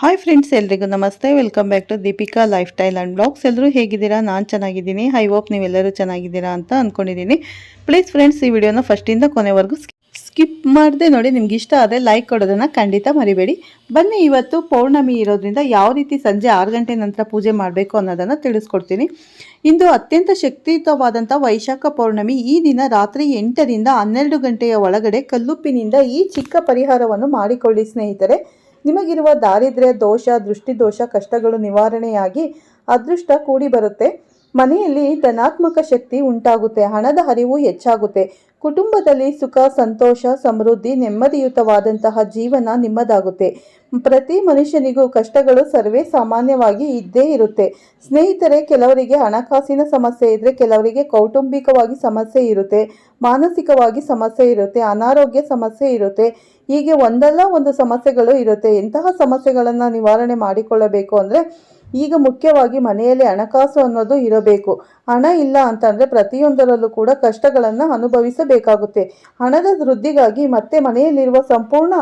Hi friends ಎಲ್ರಿಗೂ ನಮಸ್ತೆ. Welcome back to Deepika lifestyle and blogs ಎಲ್ಲರೂ ಹೇಗಿದ್ದೀರಾ? ನಾನು ಚೆನ್ನಾಗಿದ್ದೀನಿ. ಐ ಹೋಪ್ ನೀವೆಲ್ಲರೂ ಚೆನ್ನಾಗಿದ್ದೀರಾ ಅಂತ ಅಂದ್ಕೊಂಡಿದ್ದೀನಿ ಪ್ಲೀಸ್ ಫ್ರೆಂಡ್ಸ್ ಈ ವಿಡಿಯೋನ ಫಸ್ಟಿಂದ ಕೊನೆವರೆಗೂ ಸ್ಕಿಪ್ ಮಾಡದೆ ನೋಡಿ. ನಿಮ್ಗೆ ಇಷ್ಟ ಆದರೆ ಲೈಕ್ ಕೊಡೋದನ್ನು ಖಂಡಿತ ಮರಿಬೇಡಿ. ಬನ್ನಿ, ಇವತ್ತು ಪೌರ್ಣಮಿ ಇರೋದ್ರಿಂದ ಯಾವ ರೀತಿ ಸಂಜೆ ಆರು ಗಂಟೆ ನಂತರ ಪೂಜೆ ಮಾಡಬೇಕು ಅನ್ನೋದನ್ನು ತಿಳಿಸ್ಕೊಡ್ತೀನಿ. ಇಂದು ಅತ್ಯಂತ ಶಕ್ತಿಯುತವಾದಂಥ ವೈಶಾಖ ಪೌರ್ಣಮಿ ಈ ದಿನ ರಾತ್ರಿ ಎಂಟರಿಂದ ಹನ್ನೆರಡು ಗಂಟೆಯ ಒಳಗಡೆ ಕಲ್ಲುಪ್ಪಿನಿಂದ ಈ ಚಿಕ್ಕ ಪರಿಹಾರವನ್ನು ಮಾಡಿಕೊಳ್ಳಿ ಸ್ನೇಹಿತರೆ. ನಿಮಗಿರುವ ದಾರಿದ್ರ್ಯ ದೋಷ ದೃಷ್ಟಿದೋಷ ಕಷ್ಟಗಳು ನಿವಾರಣೆಯಾಗಿ ಅದೃಷ್ಟ ಕೂಡಿ ಬರುತ್ತೆ ಮನೆಯಲ್ಲಿ ಧನಾತ್ಮಕ ಶಕ್ತಿ ಉಂಟಾಗುತ್ತೆ, ಹಣದ ಹರಿವು ಹೆಚ್ಚಾಗುತ್ತೆ. ಕುಟುಂಬದಲ್ಲಿ ಸುಖ, ಸಂತೋಷ, ಸಮೃದ್ಧಿ, ನೆಮ್ಮದಿಯುತವಾದಂತಹ ಜೀವನ ನಿಮ್ಮದಾಗುತ್ತೆ. ಪ್ರತಿ ಮನುಷ್ಯನಿಗೂ ಕಷ್ಟಗಳು ಸರ್ವೇ ಸಾಮಾನ್ಯವಾಗಿ ಇದ್ದೇ ಇರುತ್ತೆ. ಸ್ನೇಹಿತರೆ, ಕೆಲವರಿಗೆ ಹಣಕಾಸಿನ ಸಮಸ್ಯೆ ಇದ್ರೆ ಕೆಲವರಿಗೆ ಕೌಟುಂಬಿಕವಾಗಿ ಸಮಸ್ಯೆ ಇರುತ್ತೆ, ಮಾನಸಿಕವಾಗಿ ಸಮಸ್ಯೆ ಇರುತ್ತೆ, ಅನಾರೋಗ್ಯ ಸಮಸ್ಯೆ ಇರುತ್ತೆ. ಹೀಗೆ ಒಂದಲ್ಲ ಒಂದು ಸಮಸ್ಯೆಗಳು ಇರುತ್ತೆ. ಇಂತಹ ಸಮಸ್ಯೆಗಳನ್ನು ನಿವಾರಣೆ ಮಾಡಿಕೊಳ್ಳಬೇಕು ಅಂದರೆ ಈಗ ಮುಖ್ಯವಾಗಿ ಮನೆಯಲ್ಲಿ ಹಣಕಾಸು ಅನ್ನೋದು ಇರಬೇಕು. ಹಣ ಇಲ್ಲ ಅಂತಂದರೆ ಪ್ರತಿಯೊಂದರಲ್ಲೂ ಕೂಡ ಕಷ್ಟಗಳನ್ನು ಅನುಭವಿಸಬೇಕಾಗುತ್ತೆ. ಹಣದ ವೃದ್ಧಿಗಾಗಿ ಮತ್ತೆ ಮನೆಯಲ್ಲಿರುವ ಸಂಪೂರ್ಣ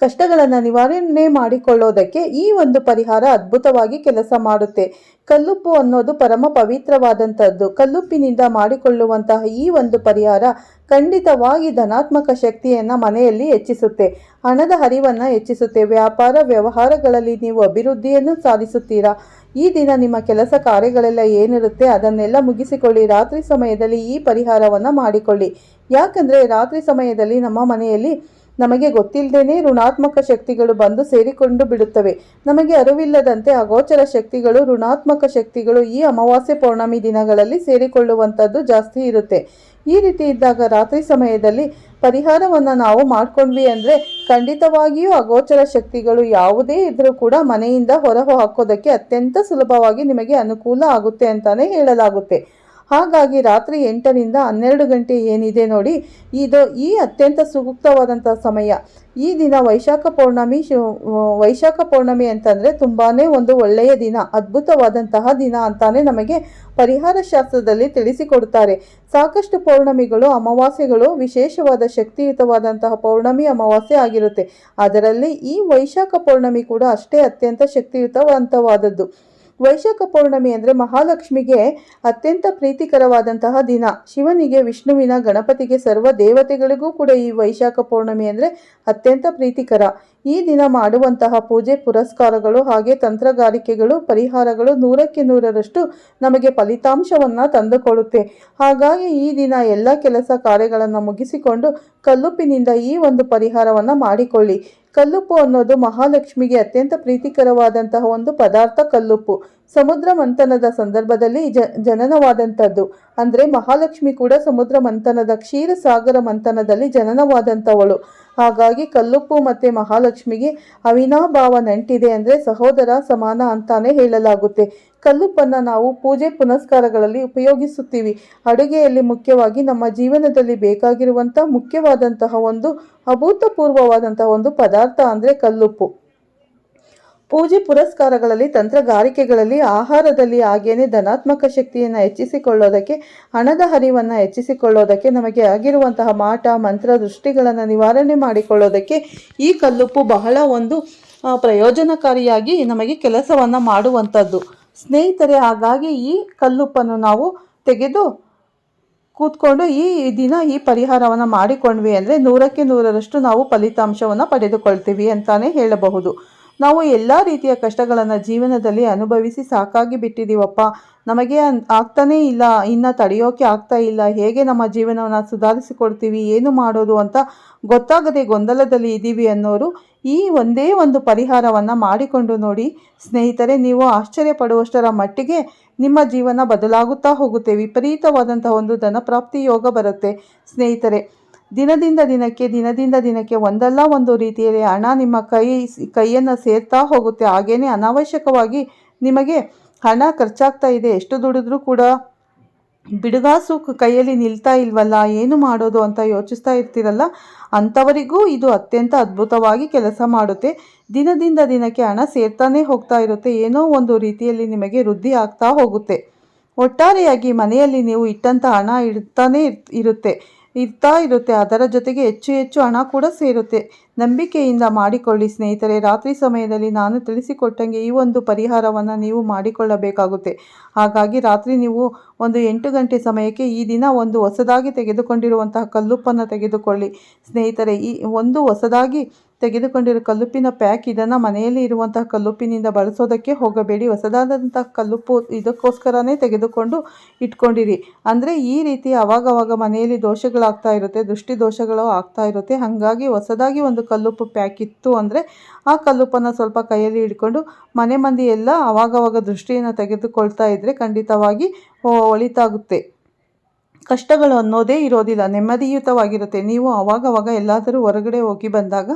ಕಷ್ಟಗಳನ್ನು ನಿವಾರಣೆ ಮಾಡಿಕೊಳ್ಳೋದಕ್ಕೆ ಈ ಒಂದು ಪರಿಹಾರ ಅದ್ಭುತವಾಗಿ ಕೆಲಸ ಮಾಡುತ್ತೆ. ಕಲ್ಲುಪ್ಪು ಅನ್ನೋದು ಪರಮ ಪವಿತ್ರವಾದಂಥದ್ದು. ಕಲ್ಲುಪ್ಪಿನಿಂದ ಮಾಡಿಕೊಳ್ಳುವಂತಹ ಈ ಒಂದು ಪರಿಹಾರ ಖಂಡಿತವಾಗಿ ಧನಾತ್ಮಕ ಶಕ್ತಿಯನ್ನು ಮನೆಯಲ್ಲಿ ಹೆಚ್ಚಿಸುತ್ತೆ. ಹಣದ ಹರಿವನ್ನು ಹೆಚ್ಚಿಸುತ್ತೆ. ವ್ಯಾಪಾರ ವ್ಯವಹಾರಗಳಲ್ಲಿ ನೀವು ಅಭಿವೃದ್ಧಿಯನ್ನು ಸಾಧಿಸುತ್ತೀರಾ? ಈ ದಿನ ನಿಮ್ಮ ಕೆಲಸ ಕಾರ್ಯಗಳೆಲ್ಲ ಏನಿರುತ್ತೆ ಅದನ್ನೆಲ್ಲ ಮುಗಿಸಿಕೊಳ್ಳಿ. ರಾತ್ರಿ ಸಮಯದಲ್ಲಿ ಈ ಪರಿಹಾರವನ್ನು ಮಾಡಿಕೊಳ್ಳಿ. ಯಾಕಂದರೆ ರಾತ್ರಿ ಸಮಯದಲ್ಲಿ ನಮ್ಮ ಮನೆಯಲ್ಲಿ ನಮಗೆ ಗೊತ್ತಿಲ್ಲದೇನೆ ಋಣಾತ್ಮಕ ಶಕ್ತಿಗಳು ಬಂದು ಸೇರಿಕೊಂಡು ಬಿಡುತ್ತವೆ. ನಮಗೆ ಅರಿವಿಲ್ಲದಂತೆ ಅಗೋಚರ ಶಕ್ತಿಗಳು, ಋಣಾತ್ಮಕ ಶಕ್ತಿಗಳು ಈ ಅಮಾವಾಸ್ಯೆ ಪೌರ್ಣಮಿ ದಿನಗಳಲ್ಲಿ ಸೇರಿಕೊಳ್ಳುವಂಥದ್ದು ಜಾಸ್ತಿ ಇರುತ್ತೆ. ಈ ರೀತಿ ಇದ್ದಾಗ ರಾತ್ರಿ ಸಮಯದಲ್ಲಿ ಪರಿಹಾರವನ್ನು ನಾವು ಮಾಡ್ಕೊಂಡ್ವಿ ಅಂದರೆ ಖಂಡಿತವಾಗಿಯೂ ಅಗೋಚರ ಶಕ್ತಿಗಳು ಯಾವುದೇ ಇದ್ದರೂ ಕೂಡ ಮನೆಯಿಂದ ಹೊರ ಹಾಕೋದಕ್ಕೆ ಅತ್ಯಂತ ಸುಲಭವಾಗಿ ನಿಮಗೆ ಅನುಕೂಲ ಆಗುತ್ತೆ ಅಂತಲೇ ಹೇಳಲಾಗುತ್ತೆ. ಹಾಗಾಗಿ ರಾತ್ರಿ ಎಂಟರಿಂದ ಹನ್ನೆರಡು ಗಂಟೆ ಏನಿದೆ ನೋಡಿ, ಇದು ಈ ಅತ್ಯಂತ ಸೂಕ್ತವಾದಂಥ ಸಮಯ. ಈ ದಿನ ವೈಶಾಖ ಪೌರ್ಣಮಿ ವೈಶಾಖ ಪೌರ್ಣಮಿ ಅಂತಂದರೆ ತುಂಬಾ ಒಂದು ಒಳ್ಳೆಯ ದಿನ, ಅದ್ಭುತವಾದಂತಹ ದಿನ ಅಂತಾನೆ ನಮಗೆ ಪರಿಹಾರ ಶಾಸ್ತ್ರದಲ್ಲಿ ತಿಳಿಸಿಕೊಡುತ್ತಾರೆ. ಸಾಕಷ್ಟು ಪೌರ್ಣಮಿಗಳು, ಅಮಾವಾಸ್ಯೆಗಳು ವಿಶೇಷವಾದ ಶಕ್ತಿಯುತವಾದಂತಹ ಪೌರ್ಣಮಿ, ಅಮಾವಾಸ್ಯೆ ಆಗಿರುತ್ತೆ. ಅದರಲ್ಲಿ ಈ ವೈಶಾಖ ಪೌರ್ಣಮಿ ಕೂಡ ಅಷ್ಟೇ ಅತ್ಯಂತ ಶಕ್ತಿಯುತವಂತವಾದದ್ದು ವೈಶಾಖ ಪೌರ್ಣಮಿ ಅಂದರೆ ಮಹಾಲಕ್ಷ್ಮಿಗೆ ಅತ್ಯಂತ ಪ್ರೀತಿಕರವಾದಂತಹ ದಿನ. ಶಿವನಿಗೆ, ವಿಷ್ಣುವಿನ ಗಣಪತಿಗೆ ಸರ್ವ ದೇವತೆಗಳಿಗೂ ಕೂಡ ಈ ವೈಶಾಖ ಪೌರ್ಣಮಿ ಅಂದರೆ ಅತ್ಯಂತ ಪ್ರೀತಿಕರ. ಈ ದಿನ ಮಾಡುವಂತಹ ಪೂಜೆ, ಪುರಸ್ಕಾರಗಳು ಹಾಗೆ ತಂತ್ರಗಾರಿಕೆಗಳು, ಪರಿಹಾರಗಳು ನೂರಕ್ಕೆ ನೂರರಷ್ಟು ನಮಗೆ ಫಲಿತಾಂಶವನ್ನು ತಂದುಕೊಡುತ್ತೆ. ಹಾಗಾಗಿ ಈ ದಿನ ಎಲ್ಲ ಕೆಲಸ ಕಾರ್ಯಗಳನ್ನು ಮುಗಿಸಿಕೊಂಡು ಕಲ್ಲುಪ್ಪಿನಿಂದ ಈ ಒಂದು ಪರಿಹಾರವನ್ನು ಮಾಡಿಕೊಳ್ಳಿ. ಕಲ್ಲುಪ್ಪು ಅನ್ನೋದು ಮಹಾಲಕ್ಷ್ಮಿಗೆ ಅತ್ಯಂತ ಪ್ರೀತಿಕರವಾದಂತಹ ಒಂದು ಪದಾರ್ಥ ಕಲ್ಲುಪ್ಪು. ಸಮುದ್ರ ಮಂಥನದ ಸಂದರ್ಭದಲ್ಲಿ ಜ, ಜನನವಾದಂಥದ್ದು. ಅಂದರೆ ಮಹಾಲಕ್ಷ್ಮಿ ಕೂಡ ಸಮುದ್ರ ಮಂಥನದ ಕ್ಷೀರಸಾಗರ ಮಂಥನದಲ್ಲಿ ಜನನವಾದಂಥವಳು. ಹಾಗಾಗಿ ಕಲ್ಲುಪ್ಪು ಮತ್ತು ಮಹಾಲಕ್ಷ್ಮಿಗೆ ಅವಿನಾಭಾವ ನಂಟಿದೆ ಅಂದರೆ ಸಹೋದರ ಸಮಾನ ಅಂತಾನೆ ಹೇಳಲಾಗುತ್ತೆ. ಕಲ್ಲುಪ್ಪನ್ನು ನಾವು ಪೂಜೆ ಪುನಸ್ಕಾರಗಳಲ್ಲಿ ಉಪಯೋಗಿಸುತ್ತೀವಿ. ಅಡುಗೆಯಲ್ಲಿ ಮುಖ್ಯವಾಗಿ ನಮ್ಮ ಜೀವನದಲ್ಲಿ ಬೇಕಾಗಿರುವಂಥ ಮುಖ್ಯವಾದಂತಹ ಒಂದು ಅಭೂತಪೂರ್ವವಾದಂತಹ ಒಂದು ಪದಾರ್ಥ ಅಂದರೆ ಕಲ್ಲುಪ್ಪು. ಪೂಜೆ ಪುರಸ್ಕಾರಗಳಲ್ಲಿ, ತಂತ್ರಗಾರಿಕೆಗಳಲ್ಲಿ, ಆಹಾರದಲ್ಲಿ ಹಾಗೇನೆ ಧನಾತ್ಮಕ ಶಕ್ತಿಯನ್ನು ಹೆಚ್ಚಿಸಿಕೊಳ್ಳೋದಕ್ಕೆ, ಹಣದ ಹರಿವನ್ನು ಹೆಚ್ಚಿಸಿಕೊಳ್ಳೋದಕ್ಕೆ, ನಮಗೆ ಆಗಿರುವಂತಹ ಮಾಟ, ಮಂತ್ರ, ದೃಷ್ಟಿಗಳನ್ನು ನಿವಾರಣೆ ಮಾಡಿಕೊಳ್ಳೋದಕ್ಕೆ ಈ ಕಲ್ಲುಪ್ಪು ಬಹಳ ಒಂದು ಪ್ರಯೋಜನಕಾರಿಯಾಗಿ ನಮಗೆ ಕೆಲಸವನ್ನು ಮಾಡುವಂಥದ್ದು. ಸ್ನೇಹಿತರೆ, ಹಾಗಾಗಿ ಈ ಕಲ್ಲುಪ್ಪನ್ನು ನಾವು ತೆಗೆದು ಕೂತ್ಕೊಂಡು ಈ ದಿನ ಈ ಪರಿಹಾರವನ್ನು ಮಾಡಿಕೊಂಡ್ವಿ ಅಂದರೆ ನೂರಕ್ಕೆ ನೂರರಷ್ಟು ನಾವು ಫಲಿತಾಂಶವನ್ನು ಪಡೆದುಕೊಳ್ತೀವಿ ಅಂತಾನೆ ಹೇಳಬಹುದು. ನಾವು ಎಲ್ಲ ರೀತಿಯ ಕಷ್ಟಗಳನ್ನು ಜೀವನದಲ್ಲಿ ಅನುಭವಿಸಿ ಸಾಕಾಗಿ ಬಿಟ್ಟಿದ್ದೀವಪ್ಪ ನಮಗೆ ಆಗ್ತಾನೇ ಇಲ್ಲ, ಇನ್ನು ತಡೆಯೋಕೆ ಆಗ್ತಾ ಇಲ್ಲ, ಹೇಗೆ ನಮ್ಮ ಜೀವನವನ್ನು ಸುಧಾರಿಸಿಕೊಡ್ತೀವಿ, ಏನು ಮಾಡೋದು ಅಂತ ಗೊತ್ತಾಗದೆ ಗೊಂದಲದಲ್ಲಿ ಇದ್ದೀವಿ ಅನ್ನೋರು ಈ ಒಂದೇ ಒಂದು ಪರಿಹಾರವನ್ನು ಮಾಡಿಕೊಂಡು ನೋಡಿ ಸ್ನೇಹಿತರೆ, ನೀವು ಆಶ್ಚರ್ಯ ಪಡುವಷ್ಟರ ಮಟ್ಟಿಗೆ ನಿಮ್ಮ ಜೀವನ ಬದಲಾಗುತ್ತಾ ಹೋಗುತ್ತೆ. ವಿಪರೀತವಾದಂತಹ ಒಂದು ಧನಪ್ರಾಪ್ತಿ ಯೋಗ ಬರುತ್ತೆ. ಸ್ನೇಹಿತರೆ, ದಿನದಿಂದ ದಿನಕ್ಕೆ ದಿನದಿಂದ ದಿನಕ್ಕೆ ಒಂದಲ್ಲ ಒಂದು ರೀತಿಯಲ್ಲಿ ಹಣ ನಿಮ್ಮ ಕೈ, ಕೈಯನ್ನು ಸೇರ್ತಾ ಹೋಗುತ್ತೆ. ಹಾಗೇನೆ ಅನಾವಶ್ಯಕವಾಗಿ ನಿಮಗೆ ಹಣ ಖರ್ಚಾಗ್ತಾ ಇದೆ. ಎಷ್ಟು ದುಡಿದ್ರೂ ಕೂಡ ಬಿಡುಗಾಸು ಕೈಯಲ್ಲಿ ನಿಲ್ತಾ ಇಲ್ವಲ್ಲ, ಏನು ಮಾಡೋದು ಅಂತ ಯೋಚಿಸ್ತಾ ಇರ್ತೀರಲ್ಲ ಅಂಥವರಿಗೂ ಇದು ಅತ್ಯಂತ ಅದ್ಭುತವಾಗಿ ಕೆಲಸ ಮಾಡುತ್ತೆ. ದಿನದಿಂದ ದಿನಕ್ಕೆ ಹಣ ಸೇರ್ತಾನೆ ಹೋಗ್ತಾ ಇರುತ್ತೆ, ಏನೋ ಒಂದು ರೀತಿಯಲ್ಲಿ ನಿಮಗೆ ವೃದ್ಧಿ ಆಗ್ತಾ ಹೋಗುತ್ತೆ. ಒಟ್ಟಾರೆಯಾಗಿ ಮನೆಯಲ್ಲಿ ನೀವು ಇಟ್ಟಂಥ ಹಣ ಇಡ್ತಾನೆ ಇರ್- ಇರುತ್ತೆ, ಇರ್ತಾ ಇರುತ್ತೆ, ಅದರ ಜೊತೆಗೆ ಹೆಚ್ಚು ಹೆಚ್ಚು ಹಣ ಕೂಡ ಸೇರುತ್ತೆ. ನಂಬಿಕೆಯಿಂದ ಮಾಡಿಕೊಳ್ಳಿ ಸ್ನೇಹಿತರೆ. ರಾತ್ರಿ ಸಮಯದಲ್ಲಿ ನಾನು ತಿಳಿಸಿಕೊಟ್ಟಂಗೆ ಈ ಒಂದು ಪರಿಹಾರವನ್ನು ನೀವು ಮಾಡಿಕೊಳ್ಳಬೇಕಾಗುತ್ತೆ. ಹಾಗಾಗಿ ರಾತ್ರಿ ನೀವು ಒಂದು ಎಂಟು ಗಂಟೆ ಸಮಯಕ್ಕೆ ಈ ದಿನ ಒಂದು ಹೊಸದಾಗಿ ತೆಗೆದುಕೊಂಡಿರುವಂತಹ ಕಲ್ಲುಪ್ಪನ್ನು ತೆಗೆದುಕೊಳ್ಳಿ. ಸ್ನೇಹಿತರೆ, ಈ ಒಂದು ಹೊಸದಾಗಿ ತೆಗೆದುಕೊಂಡಿರೋ ಕಲ್ಲುಪ್ಪಿನ ಪ್ಯಾಕ್ ಇದನ್ನು ಮನೆಯಲ್ಲಿ ಇರುವಂತಹ ಕಲ್ಲುಪ್ಪಿನಿಂದ ಬಳಸೋದಕ್ಕೆ ಹೋಗಬೇಡಿ. ಹೊಸದಾದಂಥ ಕಲ್ಲುಪ್ಪು ಇದಕ್ಕೋಸ್ಕರನೇ ತೆಗೆದುಕೊಂಡು ಇಟ್ಕೊಂಡಿರಿ. ಅಂದರೆ ಈ ರೀತಿ ಅವಾಗವಾಗ ಮನೆಯಲ್ಲಿ ದೋಷಗಳಾಗ್ತಾ ಇರುತ್ತೆ ದೃಷ್ಟಿ ದೋಷಗಳು ಆಗ್ತಾ ಇರುತ್ತೆ. ಹಾಗಾಗಿ ಹೊಸದಾಗಿ ಒಂದು ಕಲ್ಲುಪ್ಪು ಪ್ಯಾಕ್ ಇತ್ತು ಅಂದರೆ ಆ ಕಲ್ಲುಪ್ಪನ್ನು ಸ್ವಲ್ಪ ಕೈಯಲ್ಲಿ ಹಿಡ್ಕೊಂಡು ಮನೆ ಮಂದಿ ಎಲ್ಲ ಅವಾಗವಾಗ ದೃಷ್ಟಿಯನ್ನು ತೆಗೆದುಕೊಳ್ತಾ ಇದ್ದರೆ ಖಂಡಿತವಾಗಿ ಒಳಿತಾಗುತ್ತೆ. ಕಷ್ಟಗಳು ಅನ್ನೋದೇ ಇರೋದಿಲ್ಲ, ನೆಮ್ಮದಿಯುತವಾಗಿರುತ್ತೆ. ನೀವು ಅವಾಗವಾಗ ಎಲ್ಲಾದರೂ ಹೊರಗಡೆ ಹೋಗಿ ಬಂದಾಗ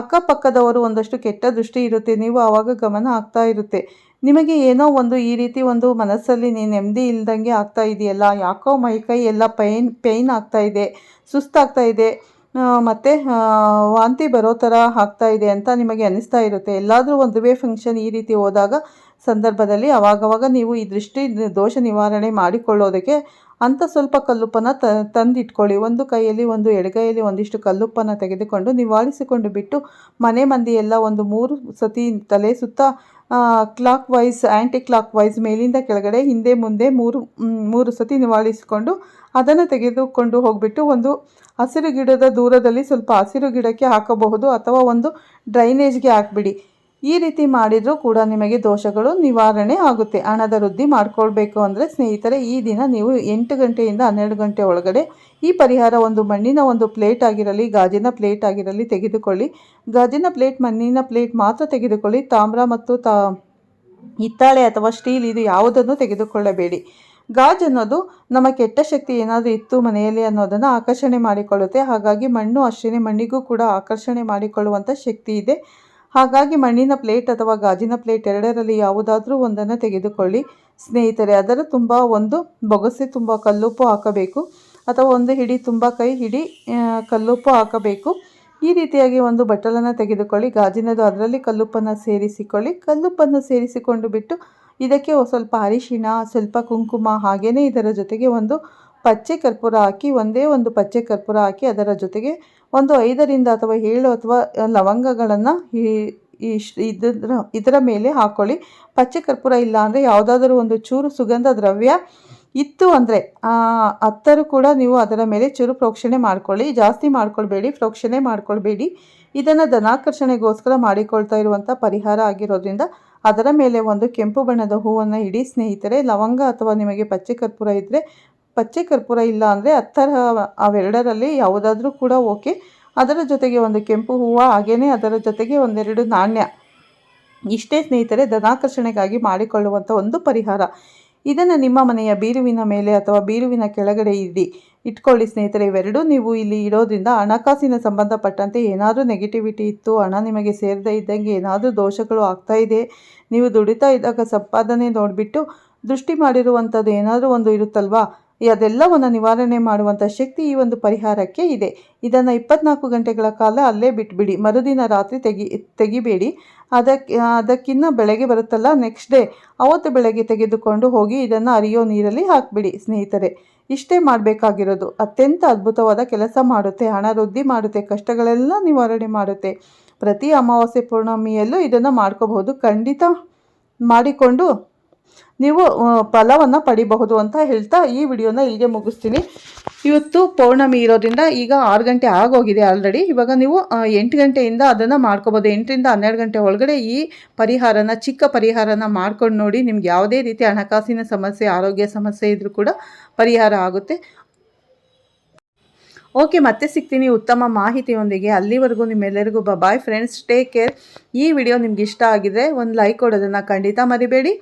ಅಕ್ಕಪಕ್ಕದವರು ಒಂದಷ್ಟು ಕೆಟ್ಟ ದೃಷ್ಟಿ ಇರುತ್ತೆ, ನೀವು ಆವಾಗ ಗಮನ ಆಗ್ತಾ ಇರುತ್ತೆ. ನಿಮಗೆ ಏನೋ ಒಂದು ಈ ರೀತಿ ಒಂದು ಮನಸ್ಸಲ್ಲಿ ನೀನು ನೆಮ್ಮದಿ ಇಲ್ದಂಗೆ ಆಗ್ತಾ ಇದೆಯಲ್ಲ, ಯಾಕೋ ಮೈಕೈ ಎಲ್ಲ ಪೈನ್ ಪೇಯ್ನ್ ಆಗ್ತಾ ಇದೆ, ಸುಸ್ತಾಗ್ತಾ ಇದೆ ಮತ್ತು ಮತ್ತೆ ವಾಂತಿ ಬರೋ ಥರ ಆಗ್ತಾ ಇದೆ ಅಂತ ನಿಮಗೆ ಅನಿಸ್ತಾ ಇರುತ್ತೆ. ಎಲ್ಲಾದರೂ ಒಂದು ವೇ ಫಂಕ್ಷನ್ ಈ ರೀತಿ ಹೋದಾಗ ಸಂದರ್ಭದಲ್ಲಿ ಅವಾಗವಾಗ ನೀವು ಈ ದೃಷ್ಟಿ ದೋಷ ನಿವಾರಣೆ ಮಾಡಿಕೊಳ್ಳೋದಕ್ಕೆ ಅಂಥ ಸ್ವಲ್ಪ ಕಲ್ಲುಪ್ಪನ ತ, ತಂದಿಟ್ಕೊಳ್ಳಿ. ಒಂದು ಕೈಯಲ್ಲಿ, ಒಂದು ಎಡಗೈಯಲ್ಲಿ ಒಂದಿಷ್ಟು ಕಲ್ಲುಪ್ಪನ ತೆಗೆದುಕೊಂಡು ನಿವಾರಿಸಿಕೊಂಡು ಬಿಟ್ಟು ಮನೆ ಮಂದಿಯೆಲ್ಲ ಒಂದು ಮೂರು ಸತಿ ತಲೆ ಸುತ್ತ clockwise anticlockwise ಮೇಲಿಂದ ಕೆಳಗಡೆ, ಹಿಂದೆ ಮುಂದೆ ಮೂರು ಮೂರು ಸತಿ ನಿವಾಳಿಸಿಕೊಂಡು ಅದನ್ನು ತೆಗೆದುಕೊಂಡು ಹೋಗಿಬಿಟ್ಟು ಒಂದು ಹಸಿರು ಗಿಡದ ದೂರದಲ್ಲಿ ಸ್ವಲ್ಪ ಹಸಿರು ಗಿಡಕ್ಕೆ ಹಾಕಬಹುದು ಅಥವಾ ಒಂದು ಡ್ರೈನೇಜ್ಗೆ ಹಾಕ್ಬಿಡಿ. ಈ ರೀತಿ ಮಾಡಿದರೂ ಕೂಡ ನಿಮಗೆ ದೋಷಗಳು ನಿವಾರಣೆ ಆಗುತ್ತೆ. ಹಣದ ವೃದ್ಧಿ ಮಾಡಿಕೊಳ್ಬೇಕು ಅಂದರೆ ಸ್ನೇಹಿತರೆ, ಈ ದಿನ ನೀವು ಎಂಟು ಗಂಟೆಯಿಂದ ಹನ್ನೆರಡು ಗಂಟೆ ಒಳಗಡೆ ಈ ಪರಿಹಾರ ಒಂದು ಮಣ್ಣಿನ ಒಂದು ಪ್ಲೇಟ್ ಆಗಿರಲಿ, ಗಾಜಿನ ಪ್ಲೇಟ್ ಆಗಿರಲಿ ತೆಗೆದುಕೊಳ್ಳಿ. ಗಾಜಿನ ಪ್ಲೇಟ್, ಮಣ್ಣಿನ ಪ್ಲೇಟ್ ಮಾತ್ರ ತೆಗೆದುಕೊಳ್ಳಿ. ತಾಮ್ರ ಮತ್ತು ತಾ, ಹಿತ್ತಾಳೆ ಅಥವಾ ಸ್ಟೀಲ್ ಇದು ಯಾವುದನ್ನು ತೆಗೆದುಕೊಳ್ಳಬೇಡಿ. ಗಾಜ್ ಅನ್ನೋದು ನಮ್ಮ ಕೆಟ್ಟ ಶಕ್ತಿ ಏನಾದರೂ ಇತ್ತು ಮನೆಯಲ್ಲಿ ಅನ್ನೋದನ್ನು ಆಕರ್ಷಣೆ ಮಾಡಿಕೊಳ್ಳುತ್ತೆ. ಹಾಗಾಗಿ ಮಣ್ಣು ಅಷ್ಟೇ ಮಣ್ಣಿಗೂ ಕೂಡ ಆಕರ್ಷಣೆ ಮಾಡಿಕೊಳ್ಳುವಂಥ ಶಕ್ತಿ ಇದೆ. ಹಾಗಾಗಿ ಮಣ್ಣಿನ ಪ್ಲೇಟ್ ಅಥವಾ ಗಾಜಿನ ಪ್ಲೇಟ್ ಎರಡರಲ್ಲಿ ಯಾವುದಾದ್ರೂ ಒಂದನ್ನು ತೆಗೆದುಕೊಳ್ಳಿ. ಸ್ನೇಹಿತರೆ, ಅದರ ತುಂಬ ಒಂದು ಬೊಗಸೆ ತುಂಬ ಕಲ್ಲುಪ್ಪು ಹಾಕಬೇಕು. ಅಥವಾ ಒಂದು ಹಿಡಿ ತುಂಬ ಕೈ ಹಿಡಿ ಕಲ್ಲುಪ್ಪು ಹಾಕಬೇಕು. ಈ ರೀತಿಯಾಗಿ ಒಂದು ಬಟ್ಟಲನ್ನು ತೆಗೆದುಕೊಳ್ಳಿ. ಗಾಜಿನದು ಅದರಲ್ಲಿ ಕಲ್ಲುಪ್ಪನ್ನು ಸೇರಿಸಿಕೊಳ್ಳಿ. ಕಲ್ಲುಪ್ಪನ್ನು ಸೇರಿಸಿಕೊಂಡು ಬಿಟ್ಟು ಇದಕ್ಕೆ ಸ್ವಲ್ಪ ಅರಿಶಿಣ, ಸ್ವಲ್ಪ ಕುಂಕುಮ ಹಾಗೆಯೇ ಇದರ ಜೊತೆಗೆ ಒಂದು ಪಚ್ಚೆ ಕರ್ಪೂರ ಹಾಕಿ, ಒಂದೇ ಒಂದು ಪಚ್ಚೆ ಕರ್ಪೂರ ಹಾಕಿ ಅದರ ಜೊತೆಗೆ ಒಂದು ಐದರಿಂದ ಅಥವಾ ಏಳು ಅಥವಾ ಲವಂಗಗಳನ್ನು ಈ ಇದರ ಇದರ ಮೇಲೆ ಹಾಕ್ಕೊಳ್ಳಿ ಪಚ್ಚೆ ಕರ್ಪೂರ ಇಲ್ಲ ಅಂದರೆ ಯಾವುದಾದ್ರೂ ಒಂದು ಚೂರು ಸುಗಂಧ ದ್ರವ್ಯ ಇತ್ತು ಅಂದರೆ ಹತ್ತರು ಕೂಡ ನೀವು ಅದರ ಮೇಲೆ ಚೂರು ಪ್ರೋಕ್ಷಣೆ ಮಾಡ್ಕೊಳ್ಳಿ. ಜಾಸ್ತಿ ಮಾಡ್ಕೊಳ್ಬೇಡಿ, ಪ್ರೋಕ್ಷಣೆ ಮಾಡ್ಕೊಳ್ಬೇಡಿ. ಇದನ್ನು ಧನಾಕರ್ಷಣೆಗೋಸ್ಕರ ಮಾಡಿಕೊಳ್ತಾ ಇರುವಂಥ ಪರಿಹಾರ ಆಗಿರೋದ್ರಿಂದ ಅದರ ಮೇಲೆ ಒಂದು ಕೆಂಪು ಬಣ್ಣದ ಹೂವನ್ನು ಇಡಿ ಸ್ನೇಹಿತರೆ. ಲವಂಗ ಅಥವಾ ನಿಮಗೆ ಪಚ್ಚೆ ಕರ್ಪೂರ ಇದ್ದರೆ ಪಚ್ಚೆ ಕರ್ಪೂರ ಇಲ್ಲ ಅಂದರೆ ಹತ್ತರ ಅವೆರಡರಲ್ಲಿ ಯಾವುದಾದ್ರೂ ಕೂಡ ಓಕೆ. ಅದರ ಜೊತೆಗೆ ಒಂದು ಕೆಂಪು ಹೂವು ಹಾಗೆಯೇ ಅದರ ಜೊತೆಗೆ ಒಂದೆರಡು ನಾಣ್ಯ. ಇಷ್ಟೇ ಸ್ನೇಹಿತರೆ, ಧನಾಕರ್ಷಣೆಗಾಗಿ ಮಾಡಿಕೊಳ್ಳುವಂಥ ಒಂದು ಪರಿಹಾರ. ಇದನ್ನು ನಿಮ್ಮ ಮನೆಯ ಬೀರುವಿನ ಮೇಲೆ ಅಥವಾ ಬೀರುವಿನ ಕೆಳಗಡೆ ಇಡಿ. ಇಟ್ಕೊಳ್ಳಿ ಸ್ನೇಹಿತರೆ, ಇವೆರಡೂ ನೀವು ಇಲ್ಲಿ ಇಡೋದ್ರಿಂದ ಹಣಕಾಸಿನ ಸಂಬಂಧಪಟ್ಟಂತೆ ಏನಾದರೂ ನೆಗೆಟಿವಿಟಿ ಇತ್ತು, ಹಣ ನಿಮಗೆ ಸೇರದೇ ಇದ್ದಂಗೆ ಏನಾದರೂ ದೋಷಗಳು ಆಗ್ತಾ ಇದೆ, ನೀವು ದುಡಿತಾ ಇದ್ದಾಗ ಸಂಪಾದನೆ ನೋಡಿಬಿಟ್ಟು ದೃಷ್ಟಿ ಮಾಡಿರುವಂಥದ್ದು ಏನಾದರೂ ಒಂದು ಇರುತ್ತಲ್ವಾ? ಅದೆಲ್ಲವನ್ನು ನಿವಾರಣೆ ಮಾಡುವಂಥ ಶಕ್ತಿ ಈ ಒಂದು ಪರಿಹಾರಕ್ಕೆ ಇದೆ. ಇದನ್ನು ಇಪ್ಪತ್ನಾಲ್ಕು ಗಂಟೆಗಳ ಕಾಲ ಅಲ್ಲೇ ಬಿಟ್ಬಿಡಿ. ಮರುದಿನ ರಾತ್ರಿ ತೆಗಿ, ತೆಗಿಬೇಡಿ. ಅದಕ್ಕೆ ಅದಕ್ಕಿನ್ನ ಬೆಳಗ್ಗೆ ಬರುತ್ತಲ್ಲ ನೆಕ್ಸ್ಟ್ ಡೇ ಅವತ್ತು ಬೆಳಗ್ಗೆ ತೆಗೆದುಕೊಂಡು ಹೋಗಿ ಇದನ್ನು ಅರಿಯೋ ನೀರಲ್ಲಿ ಹಾಕಿಬಿಡಿ ಸ್ನೇಹಿತರೆ. ಇಷ್ಟೇ ಮಾಡಬೇಕಾಗಿರೋದು. ಅತ್ಯಂತ ಅದ್ಭುತವಾದ ಕೆಲಸ ಮಾಡುತ್ತೆ. ಹಣ ವೃದ್ಧಿ ಮಾಡುತ್ತೆ. ಕಷ್ಟಗಳೆಲ್ಲ ನಿವಾರಣೆ ಮಾಡುತ್ತೆ. ಪ್ರತಿ ಅಮಾವಾಸ್ಯೆ ಪೂರ್ಣಮಿಯಲ್ಲೂ ಇದನ್ನು ಮಾಡ್ಕೋಬಹುದು. ಖಂಡಿತ ಮಾಡಿಕೊಂಡು ನೀವು ಫಲವನ್ನು ಪಡಿಬಹುದು ಅಂತ ಹೇಳ್ತಾ ಈ ವಿಡಿಯೋನ ಇಲ್ಲಿಗೆ ಮುಗಿಸ್ತೀನಿ. ಇವತ್ತು ಪೌರ್ಣಮಿ ಇರೋದ್ರಿಂದ ಈಗ ಆರು ಗಂಟೆ ಆಗೋಗಿದೆ ಆಲ್ರೆಡಿ ಇವಾಗ ನೀವು ಎಂಟು ಗಂಟೆಯಿಂದ ಅದನ್ನು ಮಾಡ್ಕೋಬೋದು ಎಂಟರಿಂದ ಹನ್ನೆರಡು ಗಂಟೆ ಒಳಗಡೆ ಈ ಪರಿಹಾರನ, ಚಿಕ್ಕ ಪರಿಹಾರನ ಮಾಡ್ಕೊಂಡು ನೋಡಿ ನಿಮ್ಗೆ ಯಾವುದೇ ರೀತಿ ಹಣಕಾಸಿನ ಸಮಸ್ಯೆ, ಆರೋಗ್ಯ ಸಮಸ್ಯೆ ಇದ್ರೂ ಕೂಡ ಪರಿಹಾರ ಆಗುತ್ತೆ. ಓಕೆ, ಮತ್ತೆ ಸಿಗ್ತೀನಿ ಉತ್ತಮ ಮಾಹಿತಿಯೊಂದಿಗೆ. ಅಲ್ಲಿವರೆಗೂ ನಿಮ್ಮೆಲ್ಲರಿಗೂ ಬಾಯ್ ಫ್ರೆಂಡ್ಸ್ ಟೇಕ್ ಕೇರ್ ಈ ವಿಡಿಯೋ ನಿಮ್ಗೆ ಇಷ್ಟ ಆಗಿದೆ ಒಂದು ಲೈಕ್ ಕೊಡೋದನ್ನು ಖಂಡಿತ ಮರಿಬೇಡಿ.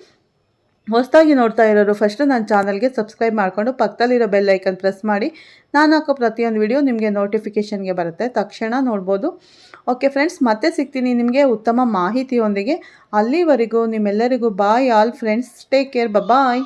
ಹೊಸದಾಗಿ ನೋಡ್ತಾ ಇರೋರು ಫಸ್ಟು ನನ್ನ ಚಾನಲ್ಗೆ ಸಬ್ಸ್ಕ್ರೈಬ್ ಮಾಡಿಕೊಂಡು ಪಕ್ಕದಲ್ಲಿರೋ ಬೆಲ್ ಐಕನ್ ಪ್ರೆಸ್ ಮಾಡಿ. ನಾನು ಹಾಕೋ ಪ್ರತಿಯೊಂದು ವಿಡಿಯೋ ನಿಮಗೆ ನೋಟಿಫಿಕೇಷನ್ಗೆ ಬರುತ್ತೆ. ತಕ್ಷಣ ನೋಡ್ಬೋದು. ಓಕೆ ಫ್ರೆಂಡ್ಸ್ ಮತ್ತೆ ಸಿಗ್ತೀನಿ ನಿಮಗೆ ಉತ್ತಮ ಮಾಹಿತಿಯೊಂದಿಗೆ. ಅಲ್ಲಿವರೆಗೂ ನಿಮ್ಮೆಲ್ಲರಿಗೂ bye all friends take care bye